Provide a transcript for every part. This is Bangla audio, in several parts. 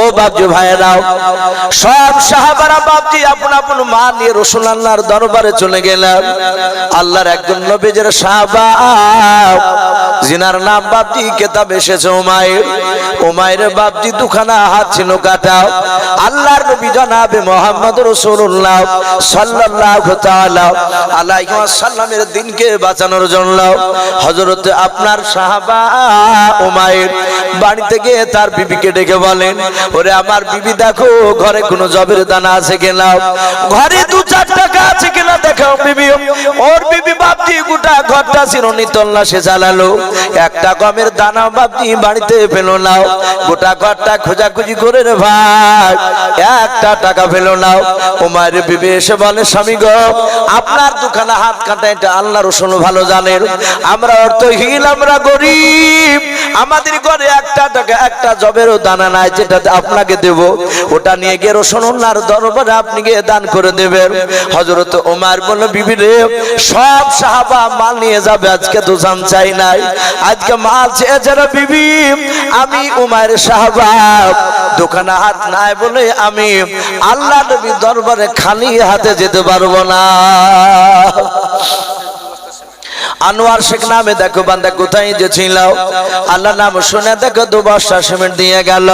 ও বাপজি ভাইয়েরাও, সব সাহাবারা বাপজি আপন আপন মা নিয়ে রসুল আল্লাহর দরবারে চলে গেলাম আল্লাহর একজন নবীজের সাহাবা, জিনার নাম বাপজি কেতাব এসেছে ওমায়ের ওমায়ের বাপজি দুখানা হাত ছিল কাটা। আল্লাহর নবী জনাবে মোহাম্মদ রসুল্লাহ সাল্লাল্লাহু তাআলা আলাইহি ওয়াসাল্লামের দিনকে বাঁচানোর জন্য হযরত আপনার সাহাবা ওমায়ের বাড়িতে গিয়ে তার বিবিকে ডেকে বলেন ওরে আমার বিবি দেখো, ঘরে কোনো জবের দানা আছে কিনা? ঘরে দু চার টাকা আছে কিনা দেখো বিবি। ওর বিবি বাপজি গোটা ঘরটা চিরনি তল্লাশে চালালো। একটা গমের দানা বাপজি বাড়িতে পেল নাও গোটা ঘরটা খোঁজাখুঁজি করে রে ভাই, একটা টাকা পেল নাও ওমার বিবি এসে বলে, স্বামী গো, আপনার দুখানা হাত কাটা, এটা আল্লাহ রসুন ভালো জানেন। আমরা অর্থহীন আমরা গরিব। আমাদের ঘরে একটা টাকা, একটা জবেরও দানা নাই যেটা আপনাকে দেব। ওটা নিয়ে গিয়ে রসুনার দরবারে আপনি গিয়ে দান করে দেবেন। হজরত ওমার বলে, বিবি রে, সব সাহাবা মাল নিয়ে যাবে, আজকে তো জান চাই নাই। আজকে মাল চেয়ে যারা বিবি, আমি উমার সাহাবা। দোকানে হাত নাই বলে আমি আল্লাহ নবী দরবারে খালি হাতে যেতে পারব না। আনোয়ার শেখ নামে দেখো বান্দা কোথায় যে ছিল। আল্লাহ নাম শুনে দেখো দু বস্তা সিমেন্ট দিয়ে গেল।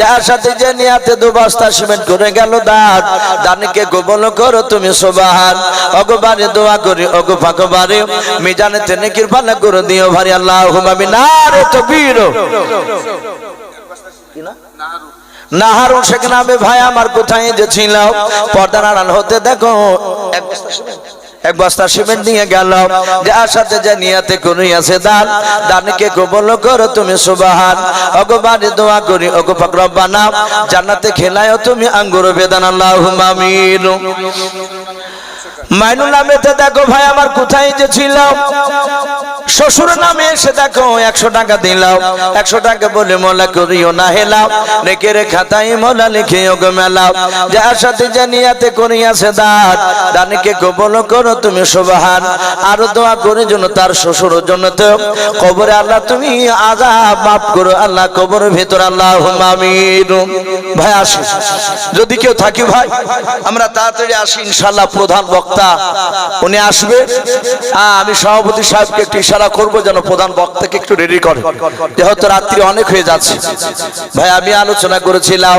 যার সাথে যে নিয়াতে দু বস্তা সিমেন্ট করে গেল দান দানকে গোবল করো তুমি সোবাহান। অগবারে দোয়া করি, অগো ফাঁকবারে মিজানে তেনে কৃপানা করে দিও ভারি আল্লাহ হুমামি না রে তো বীর নাহারুন শেখ নামে ভাই আমার কোথায় যে ছিল। পর্দার আড়াল হতে দেখো, এক বস্তা এক বস্তা সিমেন্ট নিয়ে গেল। যার সাথে যে নিয়াতে আছে দান, দানকে কবল করো তুমি সুবাহান। অগবারে দোয়া করি অগ পাকরব্বানা জান্নাতে খেলায় তুমি আঙ্গুর বেদান আল্লাহ আমিন। মাইনুল নামেতে দেখো ভাই, আমার কোথায় যে ছিল? শ্বশুর নামে এসে দেখো, একশো টাকা দিলাম। একশো টাকা বলে মোলা করিও না হেলাম রেখে রে খাতাই মোলা লিখে ওগো মেলাও যার সাথে জানিয়াতে করিয়াছে দান দানকে কবল করো তুমি সুবহান। আর দোয়া করে জন্য তার শ্বশুর জন্য তো কবরে আল্লাহ তুমি আজাব মাফ করো আল্লাহ কবরের ভেতর আল্লাহ ভাই, আসি। যদি কেউ থাকি ভাই, আমরা তাড়াতাড়ি আসি ইনশাল্লাহ প্রধান বক্তা। উনি আসবে। আমি সভাপতি সাহেবকে একটু ইশারা করব যেন প্রধান বক্তাকে একটু রেডি করে। যেহেতু রাত্রি অনেক হয়ে যাচ্ছে। ভাই, আমি আলোচনা করেছিলাম।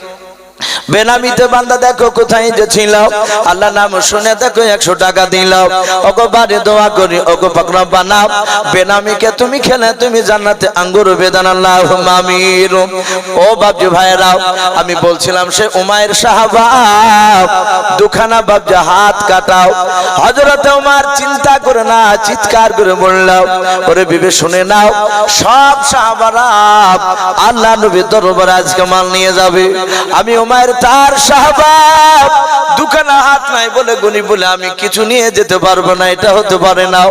বেনামিতে বান্দা দেখো কোথায় যে ছিল। আল্লাহ নাম শুনে দেখো একশো টাকা দিল। ওগো বাড়ি দোয়া করি, ওগো পাকড়া বানাও। বেনামিকে তুমি খেলে, তুমি জান্নাতে আঙ্গুর বেদান আল্লাহ মামির ও বাবজি ভাইরাও আমি বলছিলাম সে উমায়ের সাহাবা, দুখানা বাবজি হাত কাটাও। হজরত উমার চিন্তা করে না, চিৎকার করে বললাম ওরে বিবে, শুনে নাও, সব সাহাবারা আল্লাহ নবী দরবার আজকে মাল নিয়ে যাবে। আমি উমায়ের তার সাহাবাব দুখানা হাত নাই বলে গুনি বলে আমি কিছু নিয়ে যেতে পারব না, এটা হতে পারে না।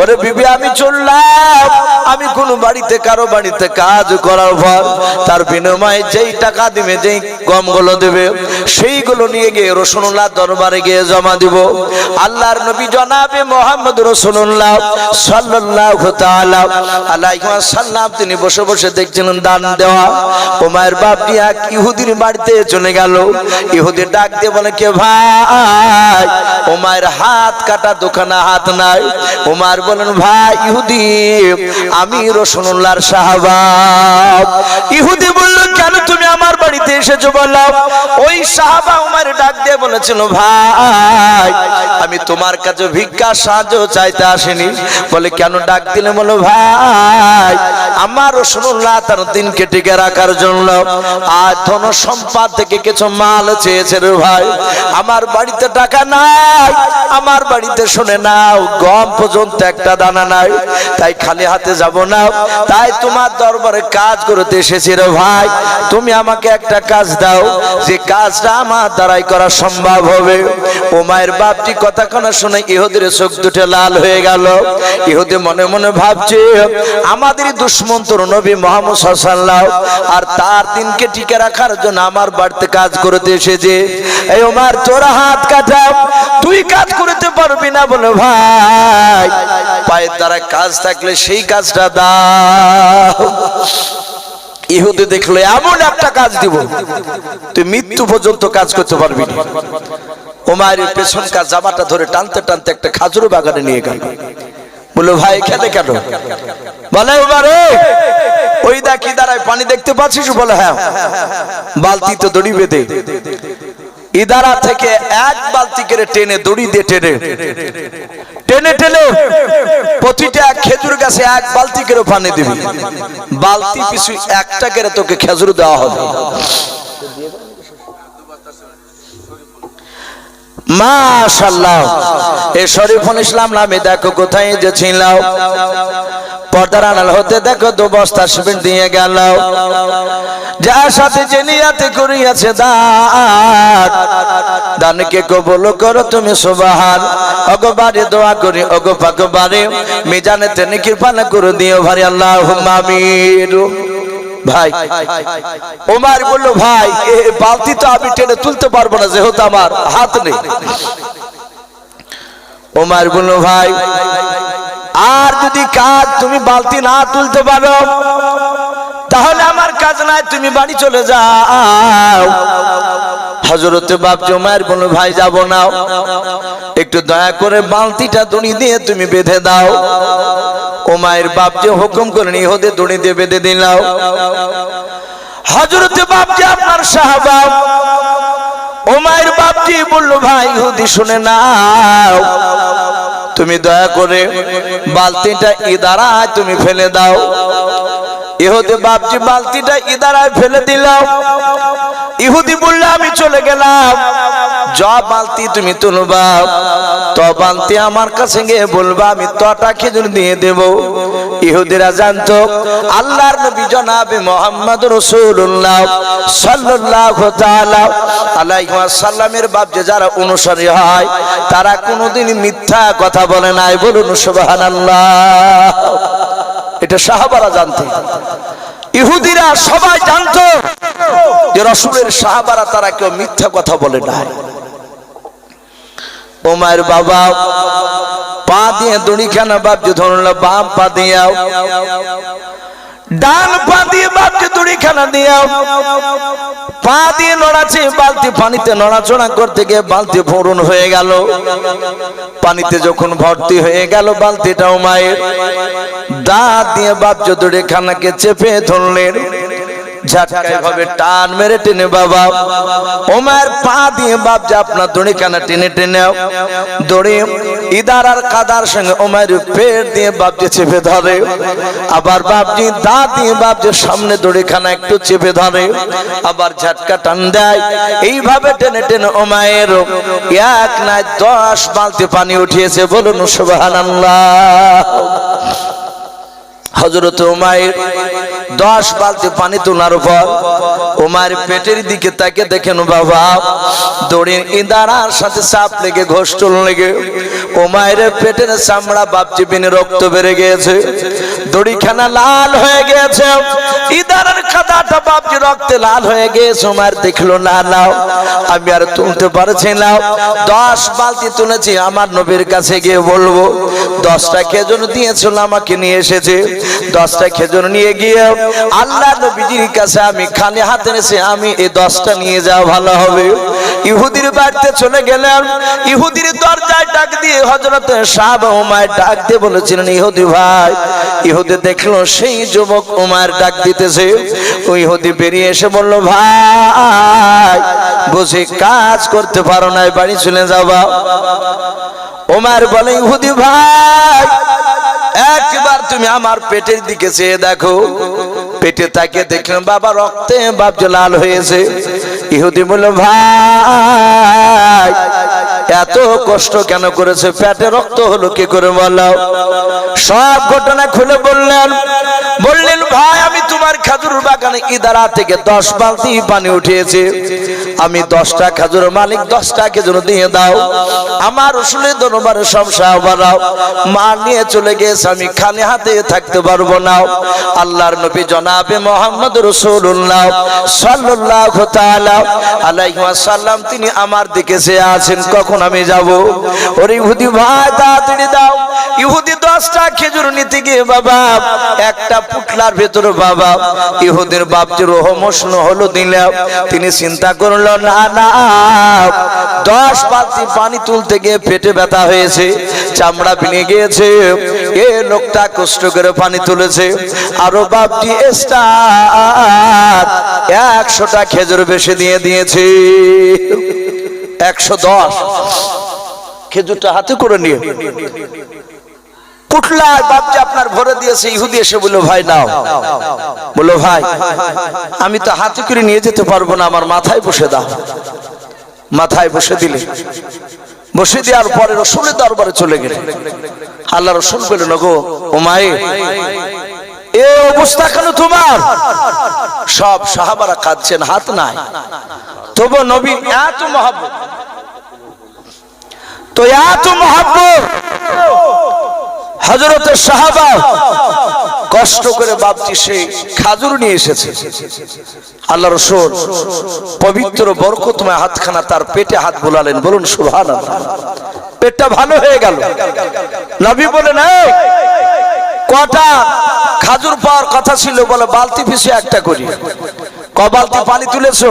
ওরে বিবি, আমি চললাম। আমি কোন বাড়িতে, কারও বাড়িতে কাজ করার পর তার বিনিময়ে যেই টাকা দিবে, যেই গমগুলো দেবে, সেইগুলো নিয়ে গিয়ে রসুল্লাহ দরবারে গিয়ে জমা দিব। আল্লাহর নবী জনাবে মোহাম্মদ রসুল্লাহ সাল্লাহ তাআলা আলাইহি ওয়াসাল্লাম। তিনি বসে বসে দেখছিলেন দান দেওয়া। ওমায়ের বাপটি এক ইহুদির বাড়িতে চলে গেল। ইহুদি ডাক দিয়ে বলে, কে ভাই? ওমায়ের হাত কাটা দোকানা হাত নাই। ওমার বলেন ভাই ইহুদি, আমি রসুল্লাহর সাহাবা। ইহুদি বলল, কেন তুমি আমার বাড়িতে এসেছ বলো? ওই সাহাবা উমার ডাক দিয়ে বলেছিল, ভাই, আমি তোমার কাছে ভিক্ষা, সাহায্য চাইতে আসিনি। বলে, কেন ডাক দিলে? বলো, ভাই, আমার রসুল্লাহ তার দিনকে টিকে রাখার জন্য আর ধন সম্পদ থেকে কিছু মাল চেয়েছে রে ভাই। আমার বাড়িতে টাকা নাই, আমার বাড়িতে শুনে নাও, গম পর্যন্ত একটা দানা নাই, তাই খালি হাতে যাব না। তাই তোমার দরবারে কাজ করতে এসেছি রে ভাই। তুমি আমাকে একটা কাজ দাও, যে কাজটা আমার দ্বারাই করা সম্ভব হবে। ও মায়ের বাপটি কথা কোনা শুনে ইহুদের চোখ দুটো লাল হয়ে গেল। ইহুদি মনে মনে ভাবছে আমাদের দুশ্মন তোর নবী মোহাম্মদ সাল্লাল্লাহু আর তার দিনকে টিকে রাখার জন্য আমার বাড়িতে কাজ করতে এসেছে। এই ওমার তোরা হাত কাটা তুই কাজ করতে পারবি না বলে ভাই। পায়ের দ্বারা কাজ থাকলে সেই কাজটা ইহুদি দেখল, এমন একটা কাজ দিব, তুই মৃত্যু পর্যন্ত কাজ করতে পারবি না। পেছনকার জামাটা ধরে টানতে টানতে একটা খাজুর বাগানে নিয়ে গেল। বলল, ভাই, খেতে কেন? বলে ওমারে ওই দা কি দাঁড়ায়, পানি দেখতে পাচ্ছিস? বলে হ্যাঁ বালতি তো দড়ি বেঁধে, ইদারা থেকে এক বালতি করে টেনে দড়ি দিয়ে টেনে টেনে টেনে, প্রতিটা খেজুর গাছে এক বালতি করে পানি দিবি, বালতি পিছু একটা করে তোকে খেজুর দেওয়া হবে। মাশাল্লাহ এ শরীফুল ইসলাম নামে দেখো কোথায় যে হতে দেখো দু বস্তা দিয়ে সাথে যে করিয়াছে কবল করো তুমি, সুবাহান। অগবারে দোয়া করি, অগ পাকবারে মিজানে তেনে কৃপানা করে দিও ভারি আল্লাহ আমির ভাই। ওমার বলল, ভাই বালতি তো আমি টেনে তুলতে পারব না, যেহেতু আমার হাত নেই। ওমার বলল, ভাই, আর যদি কাজ তুমি বালতি না তুলতে পারো, তাহলে আমার কাজ নাই, তুমি বাড়ি চলে যাও। হজরতে বাপ জমায়ের বলল, ভাই, যাব না। একটু দয়া করে বালতিটা দড়ি দিয়ে তুমি বেঁধে দাও। ও মায়ের বাপ যে হুকুম করেন ইহদে দড়ি দিয়ে বেঁধে দিলাও হজরতে বাপ যে আপনার সাহাবা ও মায়ের বাপজি বলল, ভাই হুদি শুনে নাও। তুমি দয়া করে বালতিটা ইদারায় তুমি ফেলে দাও। ইহুদি বাপজি বালতিটা ইদারায় ফেলে দিলাম ইহুদি বললে, আমি চলে গেলাম। য বালতি তুমি তুলবা। তো বালতি আমার কাছে গিয়ে বলবা, আমি তটা খেজুর দিয়ে দেব। ইহুদিরা জানতো, আল্লাহর নবী জনাবে মোহাম্মদ রসুল্লাহ আলাইহি ওয়াসাল্লামের বাপ যে যারা অনুসারী হয়, তারা কোনোদিন মিথ্যা কথা বলে নাই। বলুন, সুবহানাল্লাহ। এটা সাহাবারা জানতেন ইহুদিরা সবাই জানতো যে রসুলের সাহাবারা তারা কেউ মিথ্যা কথা বলে নাই। ওমায়ের বাবা, পা দিয়ে দড়ি খানা বাপজি ধরল, বাম পা দিয়াও, ডান পা দিয়ে বাপকে দড়ি খানা দিয়াও, পা দিয়ে নড়াচ্ছে বালতি পানিতে নড়াচড়া করতে গিয়ে বালতি ভরুন হয়ে গেল। পানিতে যখন ভর্তি হয়ে গেল বালতিটাও মায়ের দাঁত দিয়ে বাপ দড়ি খানাকে চেপে ধরলেন। টান বাবা। পা দিয়ে আপনার টেনে টেনে ইদার আর কাদার সঙ্গে দিয়ে চেপে ধরে। আবার সামনে দড়ি খানা একটু চেপে ধরে। আবার ঝাটকা টান দেয়। এইভাবে টেনে টেনে ওমায়ের এক নাই দশ বালতি পানি উঠিয়েছে বলুন সুবহানাল্লাহ। হজরত উমায়ের দশ বালতি পানি তোলার পর উমার পেটের দিকে তাকে দেখেন বাবা। দড়ির ইদারার সাথে চাপ লেগে ঘোষটল লেগে। উমায়ের পেটের চামড়া বাপচি বিনে রক্ত বেড়ে গিয়েছে। দড়িখানা লাল হয়ে গিয়েছে। ইদারার খাদাটা বাপজি রক্তে লাল হয়ে গিয়েছে। উমার দেখল, না নাও আমি আর তুলতে পারছি না। দশ বালতি তুলেছি, আমার নবীর কাছে গিয়ে বলব, দশটা খেজুর দিয়েছিল, আমাকে নিয়ে এসেছে। দশটা খেজুর নিয়ে গিয়ে আল্লাহ নবীজির কাছে আমি খালি হাতে এসে আমি এই দশটা নিয়ে যাওয়া ভালো হবে। ইহুদির বাড়িতে চলে গেলাম। ইহুদির দরজায় ডাক দিয়ে হজরত সাহাব উমায় ডাক দিয়ে বলেছিলেন, ইহুদি ভাই, ইহুদি দেখল সেই যুবক উমায়ের ডাক দিতেছে। ওই ইহুদি বেরিয়ে এসে বলল, ভাই, বুঝি কাজ করতে পারো না বাড়ি চলে যাবা ওমার বলে, ইহুদি ভাই, একবার তুমি আমার পেটের দিকে চেয়ে দেখো। পেটে তাকে দেখলেন বাবা, রক্তে বাপ লাল হয়েছে। ইহুদি বলল, ভাই, এত কষ্ট কেন করেছে? পেটে রক্ত হলো কি করে বলো? সব ঘটনা খুলে বললেন বললেন, ভাই, আমি তোমার খাজুর বাগানে ইদারা থেকে দশ বালতি পানি উঠিয়েছি। আমি দশটা খাজুর মালিক, দশটা খেজুর দিয়ে দাও। আমার রসুলে দরবারে সব সাহাবারাও মা নিয়ে চলে গেছে, আমি খালি হাতে থাকতে পারব না। আল্লাহর নবী জনাবে মোহাম্মদ রসুল্লাহ ওয়াসাল্লাম, তিনি আমার দিকে সে আছেন, কখন আমি যাব? ওরে ইহুদি ভাই, তাড়াতাড়ি দাও। ইহুদি দশটা খেজুর নিতে গিয়ে বাবা, একটা পুটলার ভেতরে বাবা, ইহুদের বাপ যে রহমস্ন হলো দিলাম তিনি চিন্তা করল না না দশ বালতি পানি তুলতে গিয়ে পেটে ব্যথা হয়েছে, চামড়া ভেঙে গিয়েছে। এ লোকটা কষ্ট করে পানি তুলেছে। আরও বাপটি একশোটা খেজুর বেশি দিয়ে দিয়েছে। একশো দশ। খেজুরটা হাতে করে নিয়ে। বাপজি আপনার ভরে দিয়েছে, ইহুদি এসে বলল, ভাই বলল, ভাই, আমি তো হাতে করে নিয়ে যেতে পারব না, আমার মাথায় বসে দাও। মাথায় বসে দিলে। বসে দেওয়ার পরে রসুলের দরবারে চলে গেলে। আল্লাহ রসুল বললেন গো ও মায়ে, এ অবস্থা কেন সব সাহাবারা হাত তবু তো এত মহাব্বত। হজরতের সাহাবা কষ্ট করে বাপজি সেই খাজুর নিয়ে এসেছে। আল্লাহ রসুল পবিত্র বরকতময় হাতখানা তার পেটে হাত বোলালেন বলুন সুহান পেটটা ভালো হয়ে গেল। নবী "এই, কটা খাজুর পাওয়ার কথা ছিল বলে বালতি পিছু একটা করি। ক বালতি পানি তুলেছো?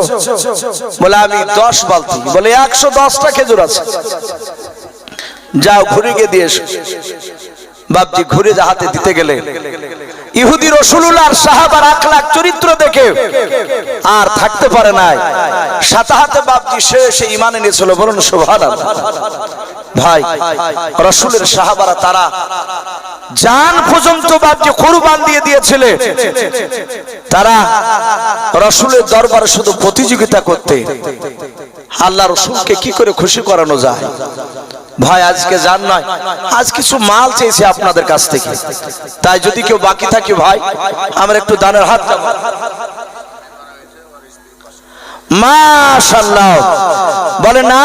বলে আমি দশ বালতি। বলে একশো দশটা খেজুর আছে। যাও ঘুরে গিয়ে দিয়ে এসো। বাপজি ঘুরে যা হাতে দিতে গেলে। ইহুদি রসুল্লাহ সাহাবার আখলাক চরিত্র দেখে আর থাকতে পারে নাই। সাথে হাতে বাপজি সে সে ইমানে বলুন সোভান ভাই, রসুলের সাহাবারা তারা জান পর্যন্ত বাপজি কোরবান দিয়ে দিয়েছিলে। তারা রসুলের দরবারে শুধু প্রতিযোগিতা করতে। আল্লাহ রসুলকে কি করে খুশি করানো যায়? ভাই, আজকে যান নয়, আজ কিছু মাল চেয়েছে আপনাদের কাছ থেকে। তাই যদি কেউ বাকি থাকে ভাই, আমার একটু দানের হাত বলে না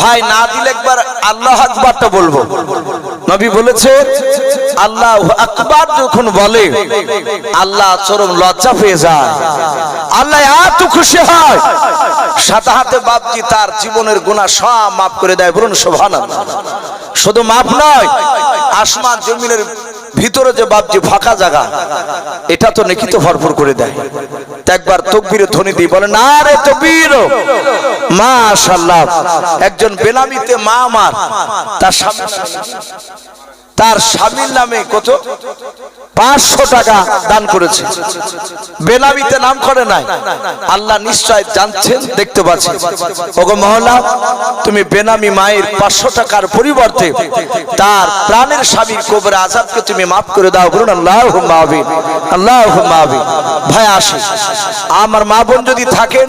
ভাই, না দিলে একবার আল্লাহ বলব। নবী বলেছে, আল্লাহ আকবার যখন বলে, আল্লাহ চরম লজ্জা পেয়ে যায়। আল্লাহ এত খুশি হয়। সাদা হাতে বাপজি তার জীবনের গুণা সব মাফ করে দেয় বলুন শোভা শুধু মাফ নয়, আসমান জমিনের ভিতরে যে বাপজি ফাঁকা জায়গা, এটা তো নেকিতে ভরপুর করে দেয়। একবার তকবীরে ধ্বনি দিই, বলে, না রে তকবীর, মাশাআল্লাহ, একজন বেনামিতে মা আমার, তার স্বামী তার স্বামীর নামে কত? পাঁচশো টাকা দান করেছে। বেনামিতে নাম করে নাই। আল্লাহ নিশ্চয় জানছেন, দেখতে পাচ্ছেন। ওগো মহলা তুমি বেনামি মায়ের পাঁচশো টাকার পরিবর্তে তার প্রাণের স্বামীর কবরে আজাবকে তুমি মাফ করে দাও বলুন আল্লাহ মাহবিন আল্লাহ মাহবিন ভাই আসে আমার মা বোন যদি থাকেন,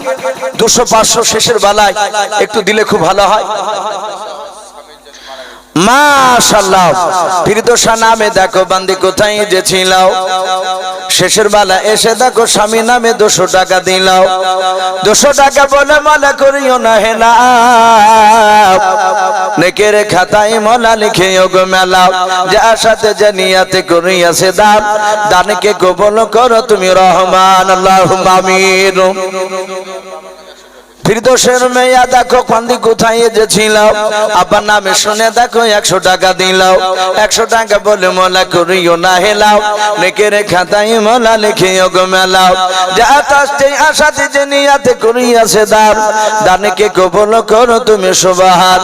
দুশো পাঁচশো শেষের বেলায় একটু দিলে খুব ভালো হয়। মাশাল্লাহ যে শেষের বেলা এসে দেখো, স্বামী নামে দুশো টাকা দিলাও। দুশো টাকা বলে মালা করিও না হে না। মলা লিখে গো মেলাও। যার সাথে জানিয়াতে করিয়াছে দান, দানকে কবল করো তুমি রহমান আল্লাহ আমিন। ফিরদোসের মেয়া, দেখো কান্দি কোথায় এসেছিল আব্বার নামে শুনে দেখো একশো টাকা দিলাও একশো টাকা বলে মোলা করিও না হেলাও। লেখে রে খাতায় মোলা লিখে গো মেলাও। যা তাস্তে আশাতে যে নিয়াতে করিয়াছে দান। দানেকে কবল করো তুমি সুবাহান।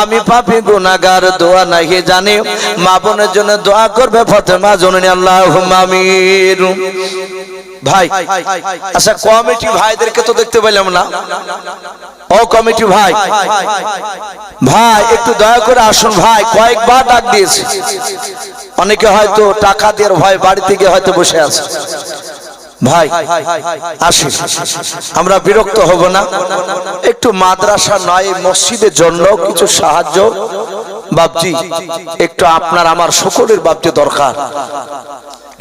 আমি পাপি গুনাগার দোয়া নাহি জানি। মা বোনের জন্য দোয়া করবে ফতেমা জননী আল্লাহ আমির ভাই আচ্ছা কমিটি ভাইদেরকে তো দেখতে পেলাম না। ও কমিটি ভাই ভাই, একটু দয়া করে আসুন ভাই, কয়েকবার ডাক দিয়েছে। অনেকে হয়তো টাকা দিয়ে ভয় বাড়ি থেকে হয়তো বসে আছে। ভাই, আসি। আমরা বিরক্ত হব না। একটু মাদ্রাসা নয় মসজিদের জন্য কিছু সাহায্য। বাপজি, একটু আপনার, আমার সকলের বাপজি দরকার।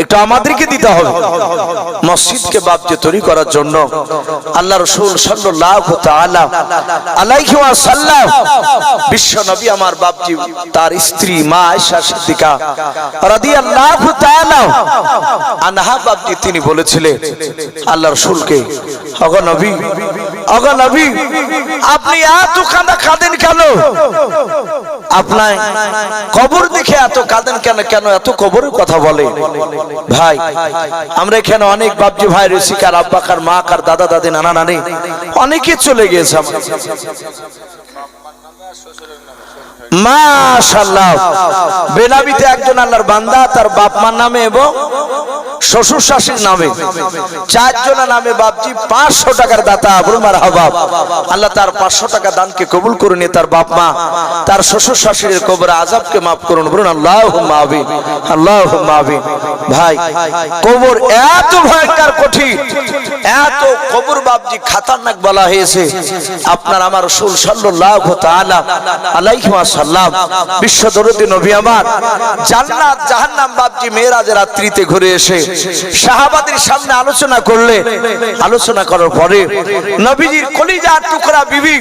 একটু আমাদেরকে দিতে হবে। মসজিদকে বাপকে তৈরি করার জন্য আল্লাহ রসুল তাআলা আলাইহি বিশ্ব নবী আমার বাপজি, তার স্ত্রী মা আয়েশা সিদ্দিকা রাদিয়াল্লাহু তাআলা আনহা বাপজি, তিনি বলেছিলেন, আল্লাহ রসুলকে, অগ নবী অগ নবী, আপনি এত কাঁদা কাঁদেন কেন? আপনার কবর দেখে এত কাঁদেন কেন? কেন এত কবরের কথা বলে? ভাই, আমরা এখানে অনেক বাপজি ভাই রসিকার আব্বাকার মা কার দাদা দাদি, নানা নানি, অনেকে চলে গিয়েছে। আমার। বেনাবিতে একজন আল্লাহর বান্দা, তার নামে এবং শ্বশুর শাশুর নামে। চারজনের নামে বাপজি পাঁচশো টাকার দাতা হবাব আল্লাহ তার পাঁচশো টাকা দানকে কবুল করে নিয়ে তার বাপ মা তার শ্বশুর শাশুড়ির কবর আজাবকে মাফ করুন বলুন আল্লাহ আল্লাহ ভাই, কবর এত ভয়ঙ্কর কঠিন, এত কবর বাপজি খাতারনাক বলা হয়েছে। আপনার আমার রসুল সাল্লাল্লাহু তাআলা ওয়াসাল্লাম বিশ্ব দরদি নবী আমার, জান্নাত, জাহান্নাম বাপজি মেরাজের রাত্রিতে ঘুরে এসে সাহাবাদের সামনে আলোচনা করলে, আলোচনা করার পরে নবীজির কলিজার টুকরা বিবি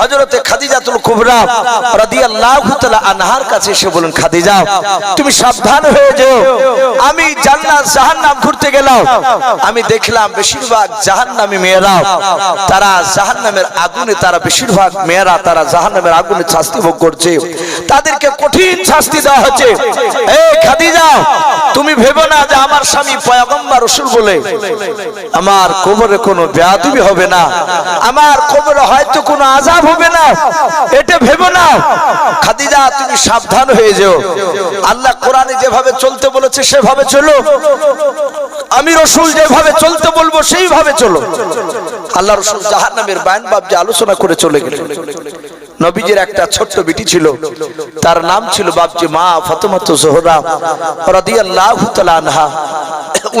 হযরতে খাদিজাতুল কুবরা রাদিয়াল্লাহু তাআলা আনহার কাছে এসে বলেন খাদিজা, তুমি সাবধান হয়ে যেও। আমি জান্নাত, জাহান্নাম ঘুরতে গেলাম। আমি দেখলাম বেশিরভাগ জাহান্নামী মেয়েরা, তারা জাহান্নামের আগুনে, তারা বেশিরভাগ মেয়েরা, তারা জাহান্নামের আগুনে শাস্তি ভোগ করছে। তাদেরকে কঠিন শাস্তি দেওয়া হচ্ছে। খাদিজা, তুমি ভেবো না যে আমার স্বামী পয়গম্বর রসুল বলে। আমার কোমরে কোনো ব্যাধি হবে না। আমার কোমরে হয়তো কোনো আজাব হবে না। এটা ভেবো না। খাদিজা, তুমি সাবধান হয়ে যেও। আল্লাহ কোরআনে যেভাবে চলতে বলেছে, সেভাবে চলো। আমি রসুল যেভাবে চলতে বলব, সেইভাবে চলো। আল্লাহ রসুল জাহান নামের বায়ন বাপ যে আলোচনা করে চলে গেলেন। নবীজির একটা ছোট্ট বিটি ছিল। তার নাম ছিল বাপজি মা ফতমত জোহরা রাদিয়াল্লাহু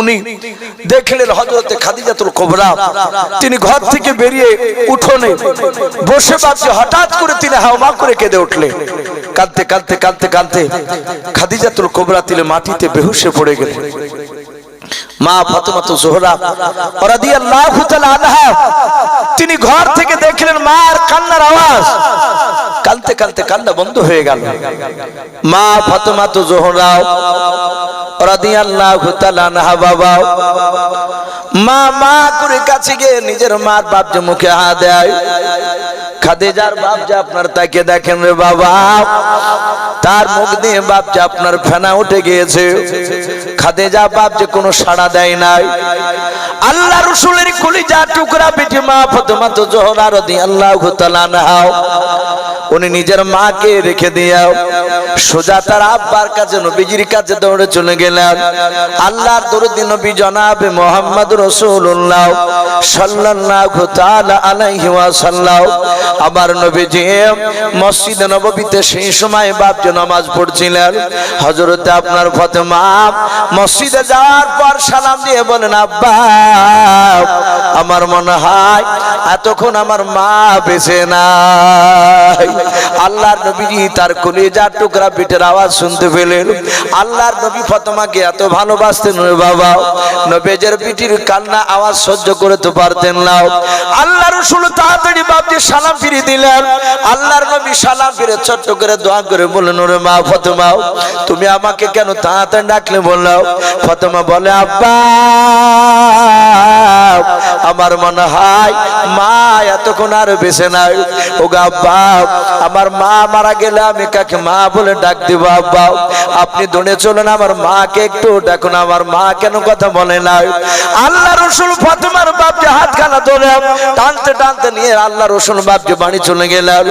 উনি দেখলেন হযরতে খাদিজাতুল কুবরা। তিনি ঘর থেকে বেরিয়ে উঠোনে বসে বাপজি হঠাৎ করে তিনি হাওমা করে কেঁদে উঠলেন। কাঁদতে কাঁদতে কাঁদতে কাঁদতে খাদিজাতুল কুবরা তিনি মাটিতে বেহুশে পড়ে গেলেন। মা ফাতেমা জোহরা রাদিয়াল্লাহু তাআলা আনহা তিনি ঘর থেকে দেখলেন মার কান্নার আওয়াজ। কাঁদতে কাঁদতে কান্না বন্ধ হয়ে গেল। মা ফাতেমা তো জোহরা রাদিয়াল্লাহু তাআলা আনহা বাবা। মা মা করে কাছে গিয়ে নিজের মার বাপ যে মুখে হাত দেয়। খাদিজার বাপ যে আপনার তাকে দেখেন রে বাবা। তার মুখ দিয়ে বাপ যে আপনার ফেনা উঠে গিয়েছে। খাদিজা বাপ যে কোনো সাড়া দেয় নাই। আল্লাহ রসুলের কলিজা টুকরা বেটি মা ফাতেমা তো জোহরা রাদিয়াল্লাহু তাআলা আনহা। উনি নিজের মাকে রেখে দিয়াও। সোজা তার আব্বার কাছে, নবীজির কাছে দৌড়ে চলে গেলেন। আল্লাহর দরদি নবী জনাবে মোহাম্মদ রসুল্লাহ সাল্লাল্লাহু তাআলা আলাইহি ওয়াসাল্লাম। আবার নবীজি মসজিদ নববীতে সেই সময় বাপ যে নামাজ পড়ছিলেন। হযরতে আপনার ফাতেমা মসজিদে যাওয়ার পর সালাম দিয়ে বলেন আব্বা, আমার মনে হয় এতক্ষণ আমার মা বেঁচে নাই। আল্লাহর নবীজি তার কলিজার টুকরা পিঠের আওয়াজ শুনতে পেলেন। আল্লাহর নবী ফাতেমাকে এত ভালোবাসতেন বাবা। নবেজের পিঠির কান্না আওয়াজ সহ্য করতে পারতেন না। আল্লাহ রসুল তাড়াতাড়ি বাপজি সালাম ফিরে দিলেন। আল্লাহর নবী সালাম ফিরে ছোট্ট করে দোয়া করে বললেন, ওরে মা ফাতেমা, তুমি আমাকে কেন তাড়াতাড়ি ডাকলে বললাও ফাতেমা বলে, আব্বা, আমার মনে হয় মা এতক্ষণ আর বেঁচে নাই। ও গো আব্বা আমার মা মারা গেলে আমি কাকে মা বলে ডাক দিব, আব্বা? আপনি দৌড়ে চলেন, আমার মাকে একটু ডাকুন। আমার মা কেন কথা বলে নাই? আল্লাহ রসুল ফাতেমার বাপকে হাতখানা ধরে টানতে টানতে নিয়ে আল্লাহ রসুল বাপকে বাড়ি চলে গেলেন।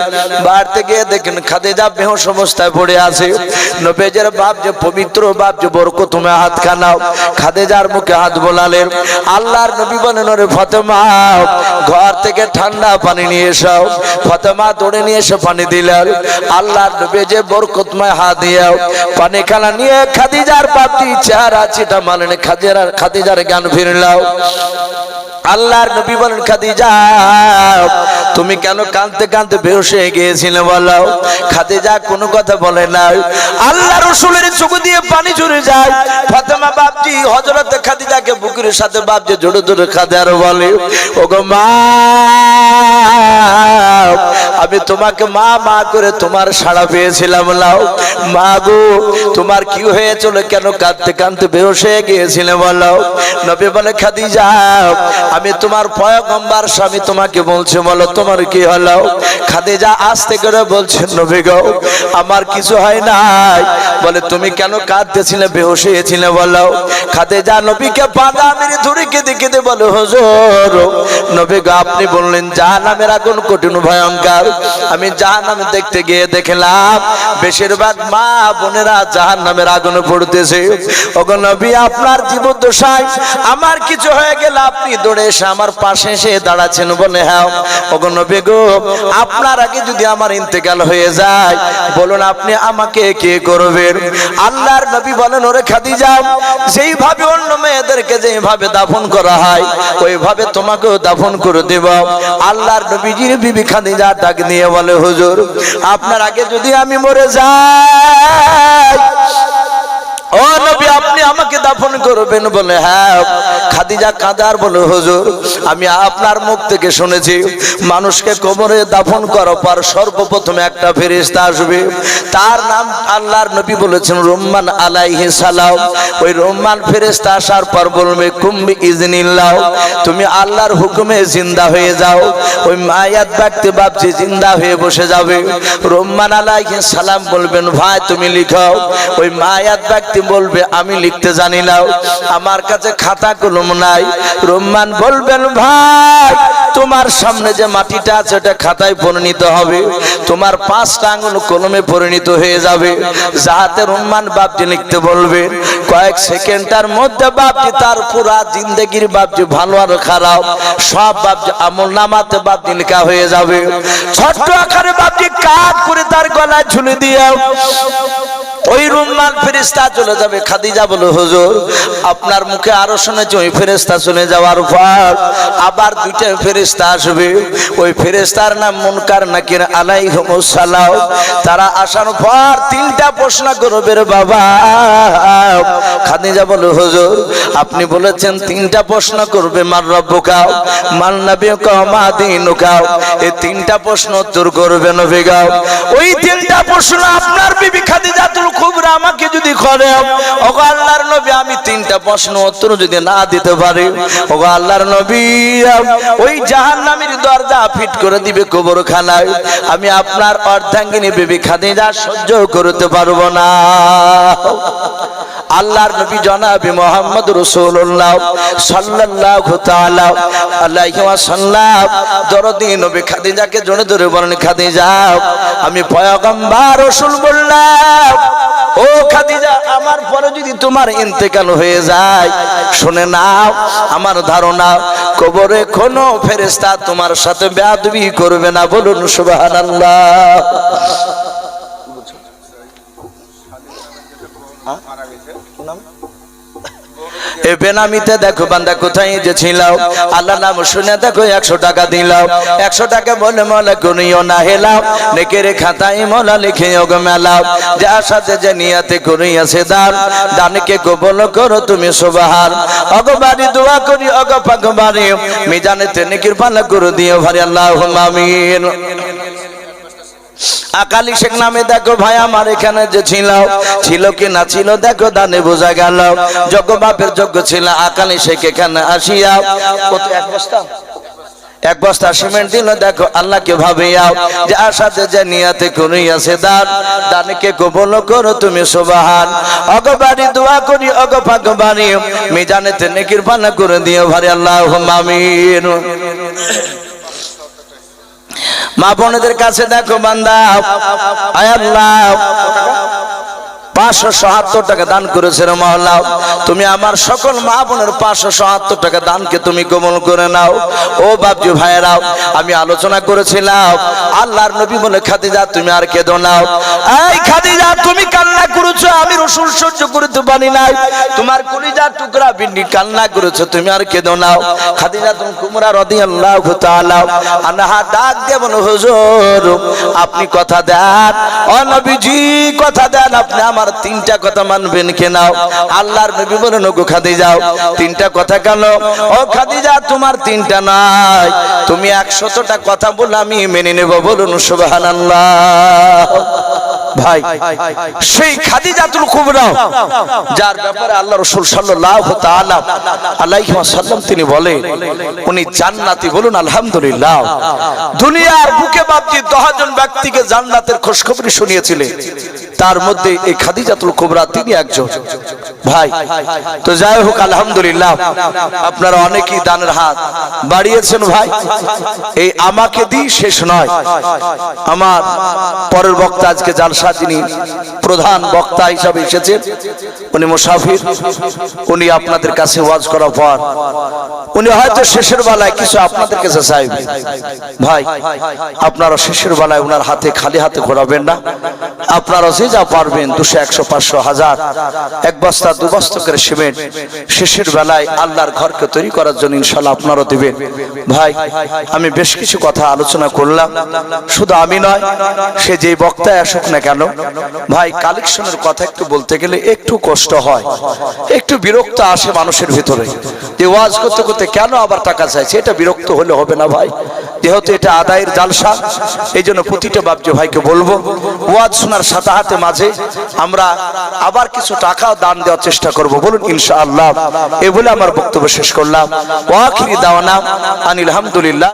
বাড়িতে গিয়ে দেখেন খাদিজা বেহস অবস্থায় পড়ে আছে। নবেজের বাপ যে পবিত্র, বাপ যে বরকত তুমি হাত খানাও খাদিজার মুখে হাত বোলালেন। আল্লাহর নবী বলেন ফাতেমা, ঘর থেকে ঠান্ডা পানি নিয়ে এসো। ফাতেমা দৌড়ে নিয়ে এসে পানি দিলেন। আল্লাহর নবী যে বরকতময় হাত দিয়ে পানি খানা নিয়ে খাদিজার পাতি, চেহারা চিটা মানেন খাদিজার খাদিজার জ্ঞান ফিরলাও আল্লাহর নবী বলেন, খাদিজা, তুমি কেন কাঁদতে কাঁদতে বেহস গিয়েছিলে বলো? খাদিজা কোনো কথা বলে না আল্লাহ রসুলের চোখ দিয়ে পানি ঝরে যায়। ফাতেমা বাপজি হজরত খাদিজাকে বুকের সাথে বাপজি জোরে জোরে খাদে আর বলে, ওগো মা, আমি তোমাকে মা মা করে তোমার সাড়া পেয়েছিলাম লাও। মা গো, তোমার কি হয়েছিল? কেন কাঁদতে কাঁদতে বেহস গিয়েছিলে বলো। নবী বলে, খাদিজা, আমি তোমার পয়গম্বার স্বামী তোমাকে বলছে বলো, তোমার কি হলো? খাদিজা আসতে করে বলছেন নবী গো, আমার কিছু হয় নাই। বলে, তুমি কেন কাঁদতেছিলে বেহস হয়েছিলে বলো। খাদিজা নবীকে বাঁধা মেরে ধরে কেঁদে কেঁদে বলো, হজর, নবী গো, আপনি বললেন, জাহান্নামের আগুন কঠিন, ভয়ঙ্কর। আমি জাহান্নামে দেখতে গিয়ে দেখলাম, বেশিরভাগ মা বোনেরা জাহান্নামের আগুনে পড়তেছে। ওগো নবী, আপনার জীবদ্দশায় আমার কিছু হয়ে গেলে, আপনি দৌড়ে এসে আমার পাশে এসে দাঁড়াচ্ছেন বলে হ্যাঁ। ওগো নবী গো, আপনার আগে যদি আমার ইন্তেকাল হয়ে যায়, বলুন, আপনি আমাকে কে করবেন আল্লাহর নবী বলেন, ওরে খাদিজা, যেইভাবে অন্য মেয়েদেরকে যেভাবে দাফন করা হয়, ওইভাবে তোমাকেও দাফন করে দেব। আল্লাহর নবীজির বিবি খাদিজা ডাক নিয়ে বলে, হুজুর, আপনার আগে যদি আমি মরে যাই, ও আমাকে দাফন করবেন বলে হ্যাঁ খাদিজা কাদার বলে, হুজুর, আমি আপনার মুখ থেকে শুনেছি, মানুষকে কবরে দাফন করার পর সর্বপ্রথম একটা ফেরেশতা আসবে। তার নাম আল্লাহর নবী বলেছেন রহমান আলাইহি সালাম। ওই রহমান ফেরেশতা আসার পর বলবে কুম্বি ইজনিল্লাহ তুমি আল্লাহর হুকুমে জিন্দা হয়ে যাও। ওই মায়াত ব্যক্তি ভাবছি, জিন্দা হয়ে বসে যাবে। রহমান আলাইহি সালাম বলবেন, ভাই, তুমি লিখাও ওই মায়াত ব্যক্তি বলবে, আমি লিখতে জানি না আমার কাছে খাতা কলম নাই। রহমান বলবেন, ভাই, তোমার সামনে যে মাটিটা আছে, ওটা খাতায় পরিণত হবে। তোমার পাঁচটা আঙুল কলমে পরিণত হয়ে যাবে। যাহাতে রহমান বাপজি লিখতে বলবে, কয়েক সেকেন্ডের মধ্যে বাপজি তার পুরা জিন্দগির বাপজি ভালো আর খারাপ। সব বাপজি আমল নামাতে বাপজি লেখা হয়ে যাবে। ছোট্ট আকারে বাপজি কাজ করে তার গলায় ঝুলে দিয়ে ওই রুম্মান ফেরিস্তা চলে যাবে। খাদিজা বলে, হুজুর, আপনার মুখে আরও শুনেছি, ওই ফেরিস্তা চলে যাওয়ার পর আবার দুইটা ফেরিস্তা আসবে। ওই ফেরিস্তার নাম মুনকার নাকির আলাইহিমুসসালাম তারা আসার পর তিনটা প্রশ্ন করবে বাবা। খাদিজা বলে, হুজুর, আপনি বলেছেন তিনটা প্রশ্ন করবে, মার রব্বুকাও মান নবিয়ুকা, মা দিনুকাও এই তিনটা প্রশ্ন উত্তর করবে নবী গাও ওই তিনটা প্রশ্ন আপনার বিবি খাদিজাতুল কুবরা আমাকে যদি করে, ওগো আল্লাহর নবী, আমি তিনটা প্রশ্ন উত্তর যদি না দিতে পারি, ওগো আল্লাহর নবী, ওই জাহান্নামের দরজা ফিট করে দিবে কবরখানায়, আমি আপনার অর্ধাঙ্গিনী বেবি খাদিজা সহ্য করতে পারব না। আল্লাহর নবী জনাবি মোহাম্মদ রসুল্লাহ সাল্লাল্লাহু তাআলা আলাইহি ওয়াসাল্লাম। দরদি নবী খাদিজাকে জনে ধরে বলেন, খাদিজা, আমি পয়গম্বর রাসূল বললাম, ও খাদিজা, আমার পরে যদি তোমার ইন্তেকাল হয়ে যায়, শুনে নাও, আমার ধারণা, কবরে কোনো ফেরেশতা তোমার সাথে বেয়াদবি করবে না। বলুন, সুবহানাল্লাহ। এ বেনামিতে দেখো বান্দা কোথায় যে ছিল আল্লাহ নাম শুনে দেখো একশো টাকা দিলাম। একশো টাকা বলে মলা গুনিও না হেলাও নেকের খাতায় মলা লিখে ওগো মেলাও যার সাথে যে নিয়াতে করিয়াছে দান। দানকে কবল করো তুমি সুবাহার অগবারি দোয়া করি অগ পাগবারি মিজানেতে নেকির পালা করে দিও ভারি আল্লাহ আমিন। আকালি শেখ নামে দেখো ভাই, আমার এখানে যে ছিল ছিল কি না ছিল দেখো, দানে বোঝা গেল। যজ্ঞ বাপের যজ্ঞ ছিল, আকালি শেখ এখানে আসিয়া, কত এক বস্তা? এক বস্তা সিমেন্ট দিল, দেখো, আল্লাহকে যাও যে আশাতে যে নিয়াতে করিয়াছে দান, দানকে কবল করো তুমি, সুবাহান। অগবাড়ি দোয়া করি, অগ ভাগবাড়ি মিজানেতে নেকির পানা করে দিও, ভারি আল্লাহ আমিন। মা বোনদের কাছে দেখো বান্দা। আয় আল্লাহ। পাঁচশো টাকা দান করেছে রে মহল্লা তুমি আমার সকল মা বোনের পাঁচশো টাকা দানকে তুমি কমল করে নাও। ও বাবজু ভাইয়েরাও, আমি আলোচনা করেছিলাম, আল্লাহর নবী বলে, খাদিজা, তুমি আর কেঁদো নাও এই খাদিজা, তুমি কান্না করেছ, আমি রসুল সহ্য করতে পারি নাই। তোমার কলিজা টুকরা বিন্নি কান্না করেছ, তুমি আর কেঁদো নাও খাদিজা তুমি কুমরা রদি আল্লাহ আনাহা ডাক দেবন হুজুর, আপনি কথা দেন। ও নবীজি, কথা দেন, আপনি আমার তিনটা কথা মানবেন কেনাও আল্লাহর নবী বলেন, ওগো খাদিজাও তিনটা কথা কেন? ও খাদিজা, তোমার তিনটা নাই। তুমি একশতটা কথা বলে আমি মেনে নেব, বলুন সুবহানাল্লাহ। ভাই, সেই খাদিজাতুল কুবরা, যার ব্যাপারে আল্লাহ রাসূল সাল্লাল্লাহু তাআলা আলাইহি ওয়াসাল্লাম তিনি বলেন উনি জান্নাতি, বলুন আলহামদুলিল্লাহ। দুনিয়ার বুকে বাপজি 10 জন ব্যক্তিকে জান্নাতের খোঁজখবরি শুনিয়েছিলেন। তার মধ্যে এই খাদিজাতুল কুবরা তিনি একজন। ভাই, তো যাই হোক, আলহামদুলিল্লাহ, আপনারা অনেকেই দানের হাত বাড়িয়েছেন ভাই। এই আমাকে দিই শেষ নয়। আমার পরের বক্তা আজকে জালসা যিনি প্রধান বক্তা হিসাবে এসেছেন, উনি মুসাফির। উনি আপনাদের কাছে ওয়াজ করার পর, উনি হয়তো শেষের বেলায় কিছু আপনাদের কাছে চাইবে। ভাই, আপনারা শেষের বেলায় ওনার হাতে, খালি হাতে ঘোরাবেন না। আপনারা যে যা পারবেন দুশো, একশো, পাঁচশো, হাজার, এক বস্তা, দু বস্তা করে সিমেন্ট। শেষের বেলায় আল্লাহর ঘরকে তৈরি করার জন্য ইনশাল্লাহ আপনারও দিবেন। ভাই, আমি বেশ কিছু কথা আলোচনা করলাম। শুধু আমি নয়, সে যে বক্তায় আসুক না কেন, ভাই, কালেকশনের কথা একটু বলতে গেলে একটু কষ্ট হয়। একটু বিরক্ত আসে মানুষের ভিতরে। যে ওয়াজ করতে করতে কেন আবার টাকা চাইছে? এটা বিরক্ত হলে হবে না, ভাই। যেহেতু এটা আদায়ের জালসা এই জন্য প্রতিটা বাবজি ভাইকে বলব, ওয়াজ শোনার সাথে হাতে মাঝে আমরা আবার কিছু টাকা দান দেওয়ার চেষ্টা করব। বলুন, ইনশাআল্লাহ। এ বলে আমার বক্তব্য শেষ করলাম। ওয়াখিরি দাওয়ানা আনিল আলহামদুলিল্লাহ